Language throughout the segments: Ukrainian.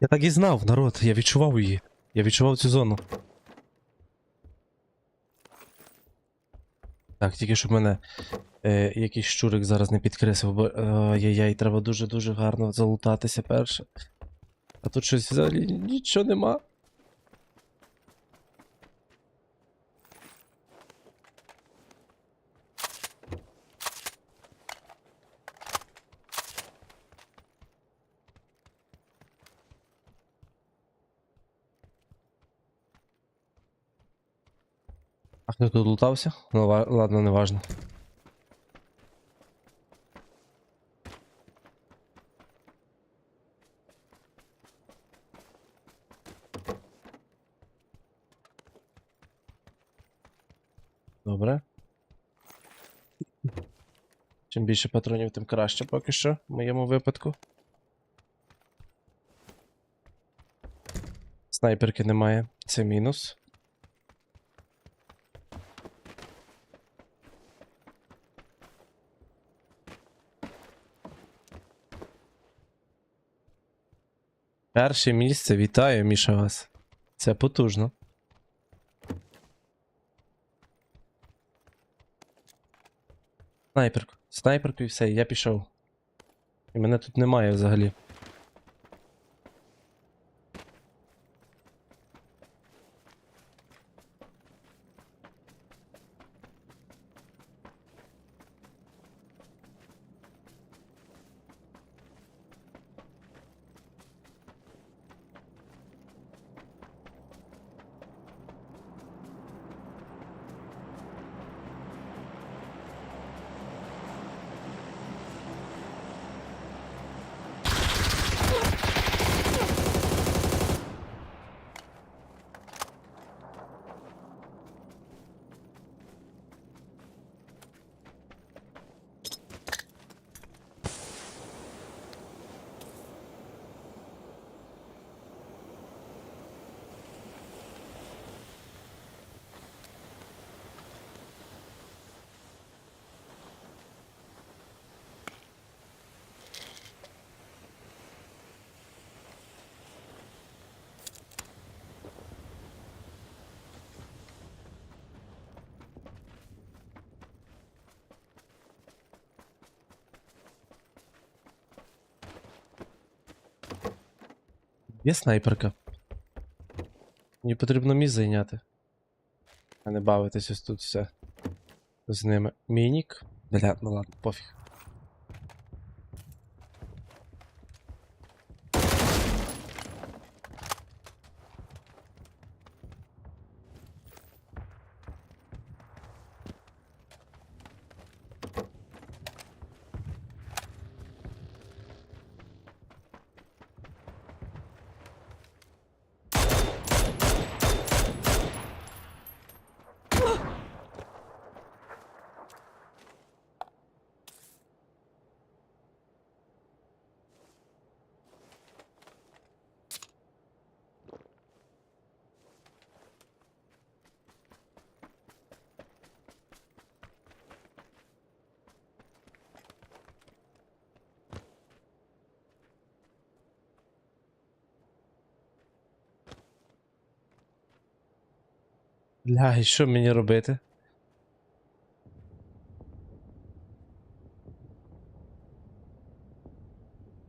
Я так і знав, народ, я відчував її. Я відчував цю зону. Так, тільки щоб мене е, якийсь щурик зараз не підкресив, бо е, ай-яй, треба дуже-дуже гарно залутатися перше. А тут щось взагалі нічого нема. А тут лутався? Ну ладно, не важно. Добре. Чим більше патронів, тим краще поки що, в моєму випадку. Снайперки немає, це мінус. Перше місце, вітаю, Міша вас. Це потужно. Снайперку. Снайперку і все, я пішов. І мене тут немає взагалі. Є снайперка. Мені потрібно місць зайняти. А не бавитись тут все. З ними. Мінік. Бля, ну ладно, пофіг. Бля, і що мені робити?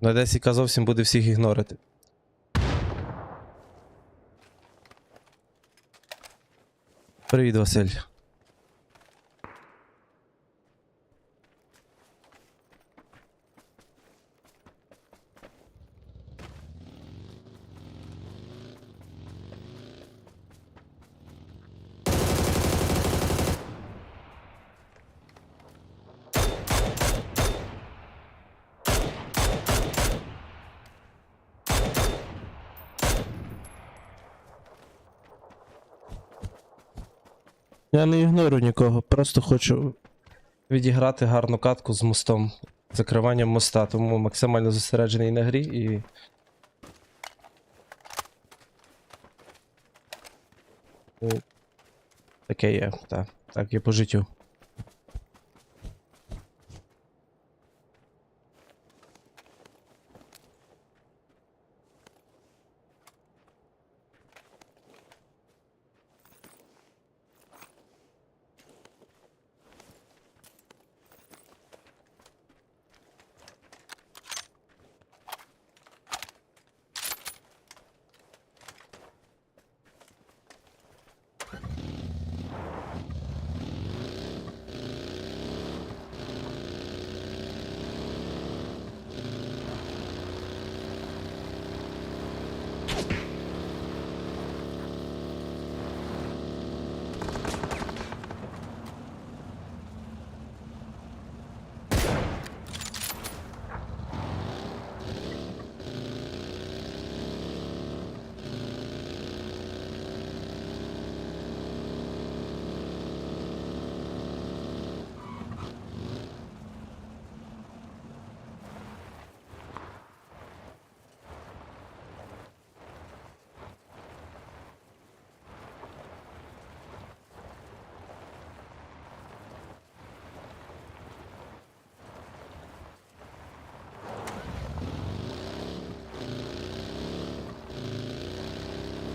На Десіка зовсім буде всіх ігнорити. Привіт, Василь. Я не ігнорю нікого, просто хочу відіграти гарну катку з мостом, закриванням моста, тому максимально зосереджений на грі і. Таке є, так. Так, є по життю.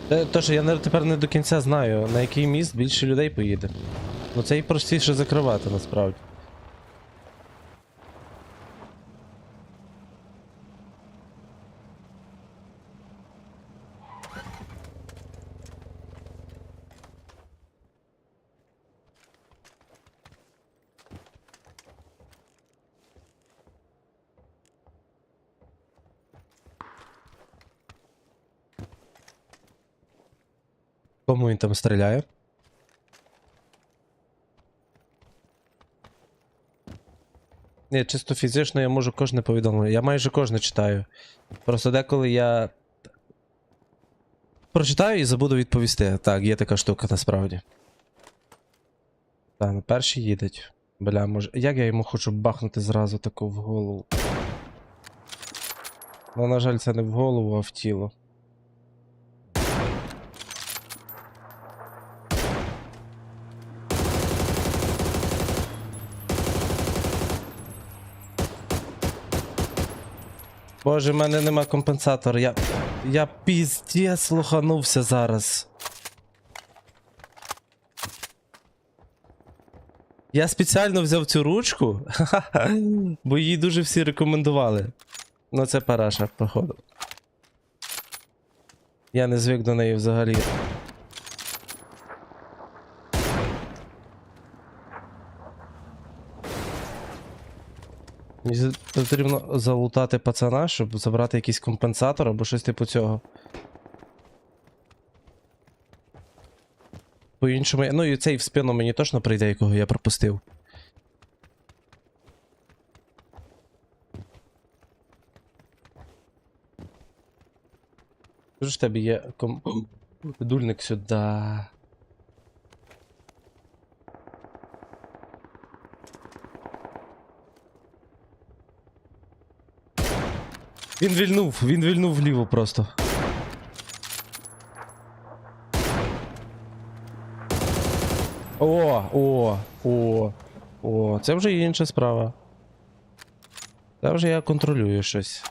Те, то, що я тепер не до кінця знаю, на який міст більше людей поїде. Ну це і простіше закривати насправді. Кому він там стріляє? Ні, чисто фізично я можу кожне повідомлення. Я майже кожне читаю. Просто деколи я. Прочитаю і забуду відповісти. Так, є така штука насправді. Так, ну перші їдуть. Бля, може. Як я йому хочу бахнути зразу таку в голову? Ну, на жаль, це не в голову, а в тіло. Боже, в мене нема компенсатора. Я. Я піздець лоханувся зараз. Я спеціально взяв цю ручку, бо її дуже всі рекомендували. Ну, це параша, походу. Я не звик до неї взагалі. Мені потрібно залутати пацана, щоб забрати якийсь компенсатор або щось типу цього. По-іншому. Ну і цей в спину мені точно прийде, якого я пропустив. Що ж в тебе є ком... Дульник сюди. Він вільнув, він вільнув вліво просто. О, о, о, о, це вже інша справа. Це вже я контролюю щось.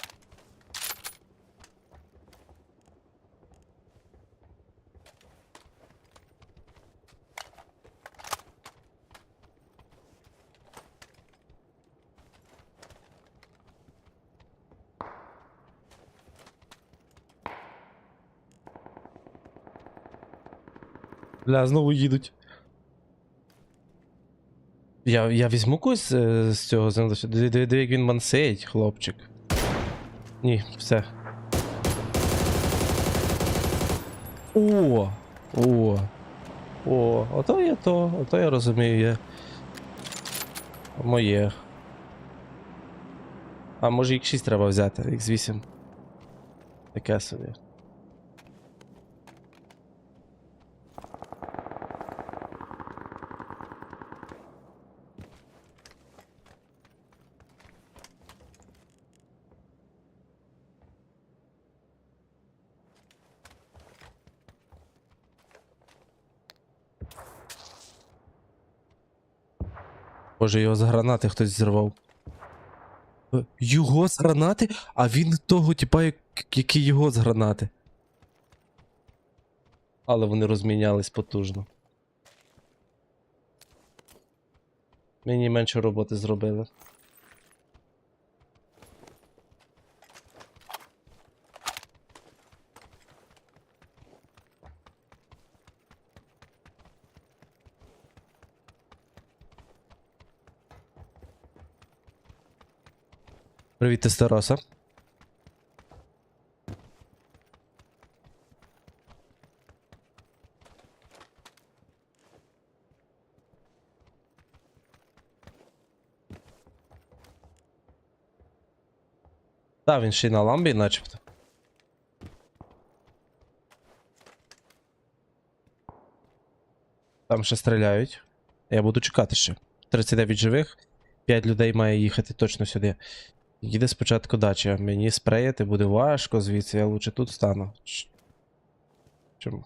Бля, знову їдуть. Я, я візьму когось е, з цього диви, як він мансеїть, хлопчик. Ні, все. О! О! О, ото є то, ото я розумію, є. Моє. А може X6 треба взяти, X8. Таке собі. Боже, його з гранати хтось зірвав. Е, Його з гранати? А він того, типа, як- який його з гранати. Але вони розмінялись потужно. Мені менше роботи зробили. Привіт, Тестероса. Та, він ще й на ламбі, начебто. Там ще стріляють. Я буду чекати ще. 39 живих. 5 людей має їхати точно сюди. Їде спочатку дача. Мені спреяти буде важко звідси, я лучше тут стану. Чому?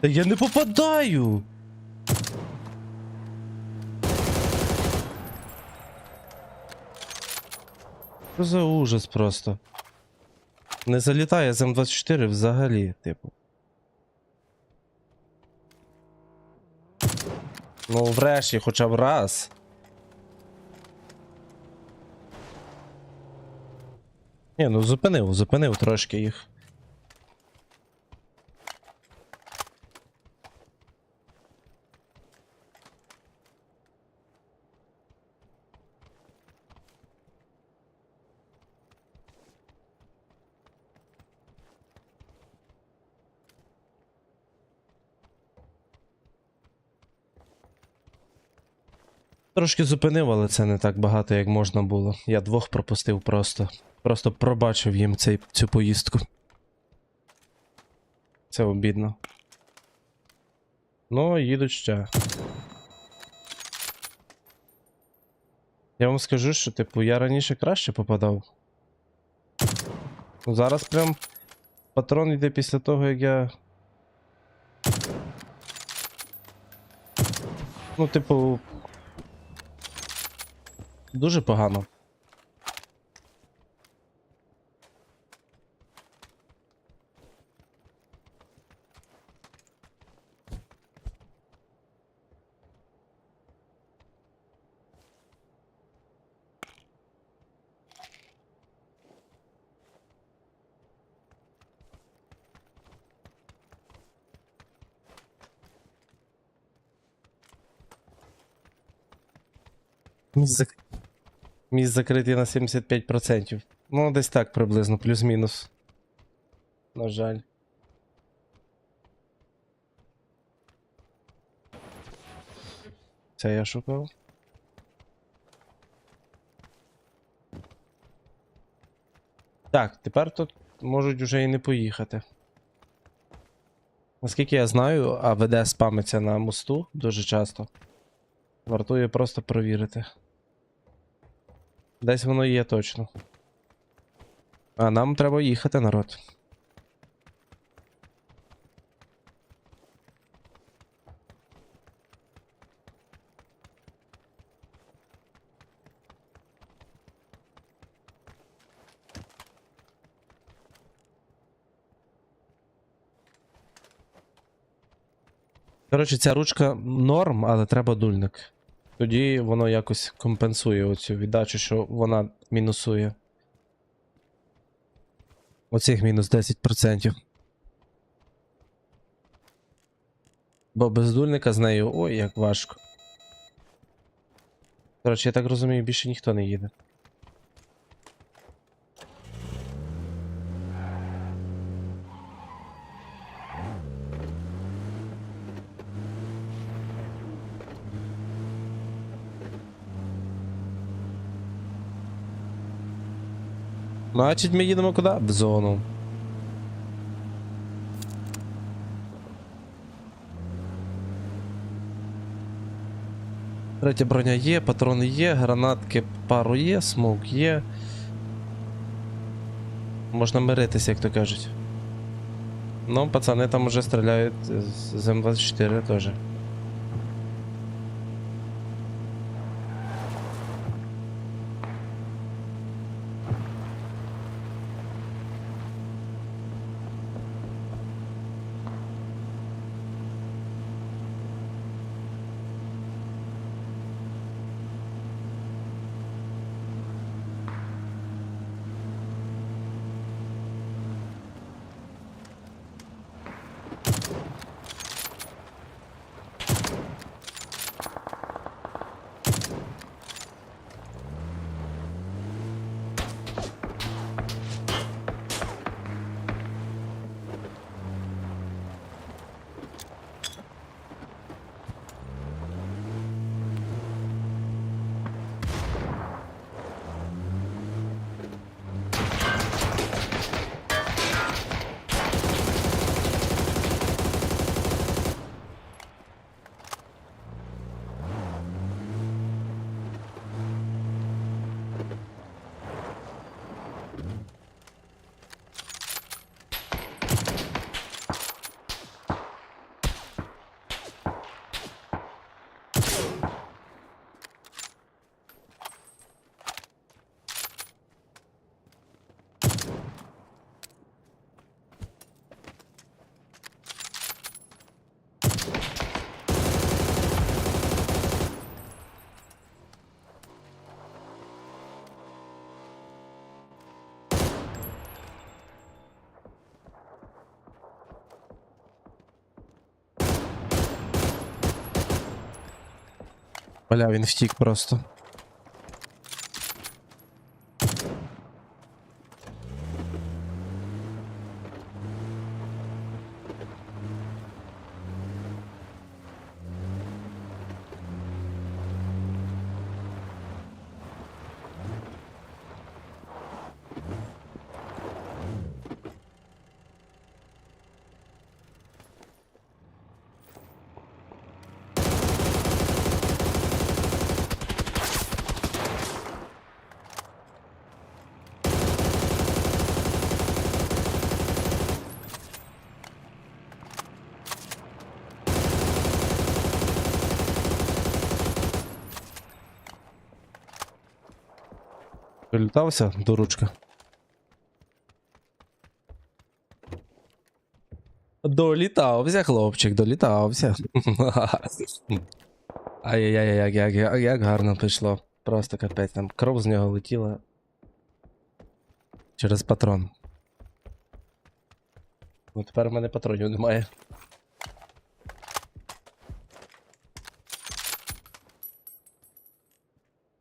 Та я не попадаю. Що за ужас просто. Не залітає з М24 взагалі, типу. Ну, врешті, хоча б раз. Ні, ну зупинив, зупинив трошки їх. Трошки зупинив, але це не так багато, як можна було. Я двох пропустив просто. Просто пробачив їм цей, цю поїздку. Це обідно. Ну, їдуть ще. Я вам скажу, що, типу, я раніше краще попадав. Ну, зараз прям патрон йде після того, як я. Ну, типу. Дуже погано. Зак... Міст закритий на 75%. Ну, десь так приблизно, плюс-мінус. На жаль. Це я шукав. Так, тепер тут можуть вже і не поїхати. Наскільки я знаю, АВД спамиться на мосту дуже часто. Вартує просто провірити. Десь воно є точно. А нам треба їхати, народ. Коротше, ця ручка норм, але треба дульник. Тоді воно якось компенсує оцю віддачу, що вона мінусує. Оцих мінус 10%. Бо без дульника з нею ой, як важко. Коротше, я так розумію, більше ніхто не їде. Значить, ми їдемо куди? В зону. Третя броня є, патрони є, гранатки пару є, смок є. Можна миритися, як то кажуть. Ну, пацани там уже стріляють з з М24 теж. Бля, він втік просто. Прилітався, дурочка. Долітався, хлопчик, долітався. Ай-яй-яй, як, як, як, як гарно пішло. Просто капець, там кров з нього летіла. Через патрон. Ну тепер у мене патронів немає.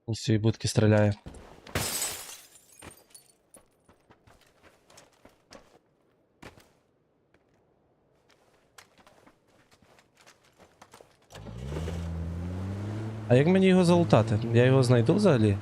З цієї будки стріляє. А як мені його залутати? Я його знайду взагалі?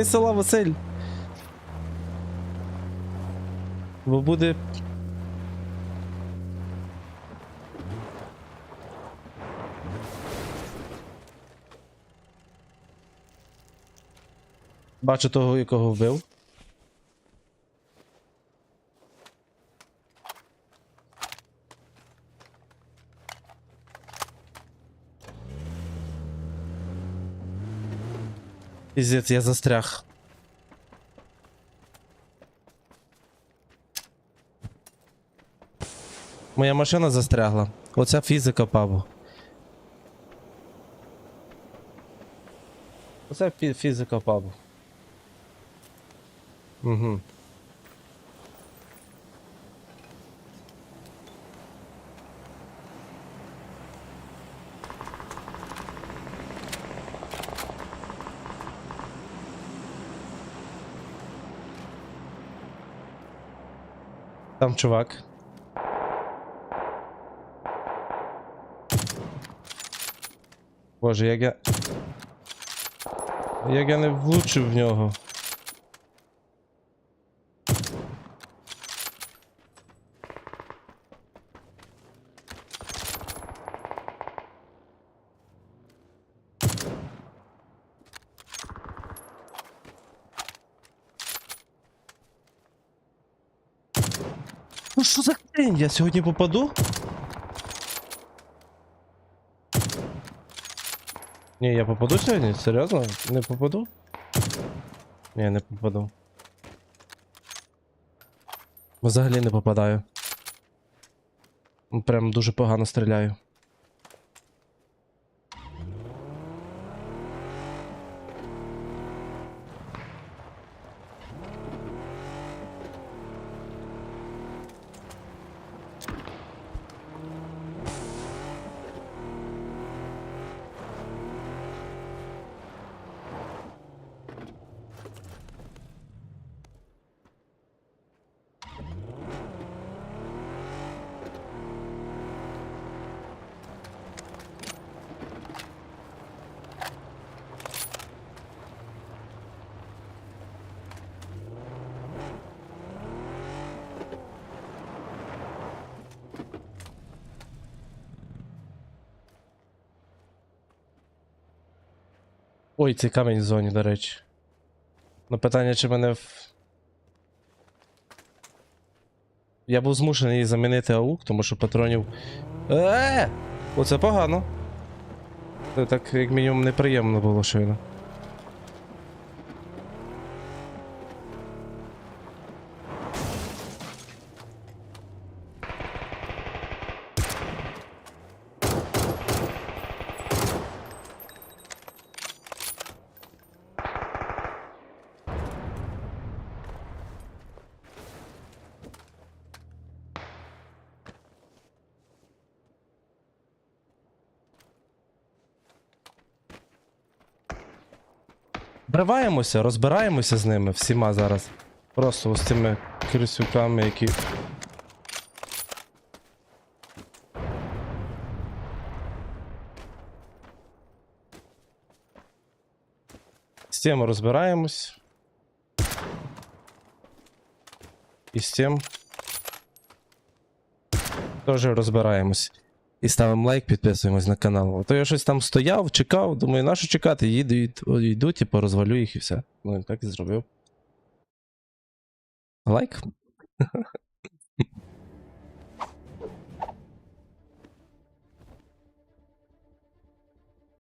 Ей, села Василь. Бо буде. Бачу того, якого вбив. Піздець, я застряг. Моя машина застрягла. Оця фізика, пабу. Оце фі- фізика, пабу. Угу. Там чувак. Боже, як я. Як я не влучив в нього. Ну що за хрень? Я сьогодні попаду? Ні, я попаду сьогодні? Серйозно? Не попаду? Ні, не попаду. Взагалі не попадаю. Прям дуже погано стріляю. Ой, цей камінь в зоні, до речі. Ну питання, чи мене в. Я був змушений замінити аук, тому що патронів. Е! Оце погано. Це так, як мінімум, неприємно було щойно. Вриваємося, розбираємося з ними всіма зараз. Просто з цими крисюками, які. З тим розбираємось. І з цим. Теж розбираємось. І ставимо лайк, підписуємось на канал. А то я щось там стояв, чекав, думаю, на що чекати? Їду, йду, йду, типу, розвалю їх і все. Ну і так і зробив. Лайк.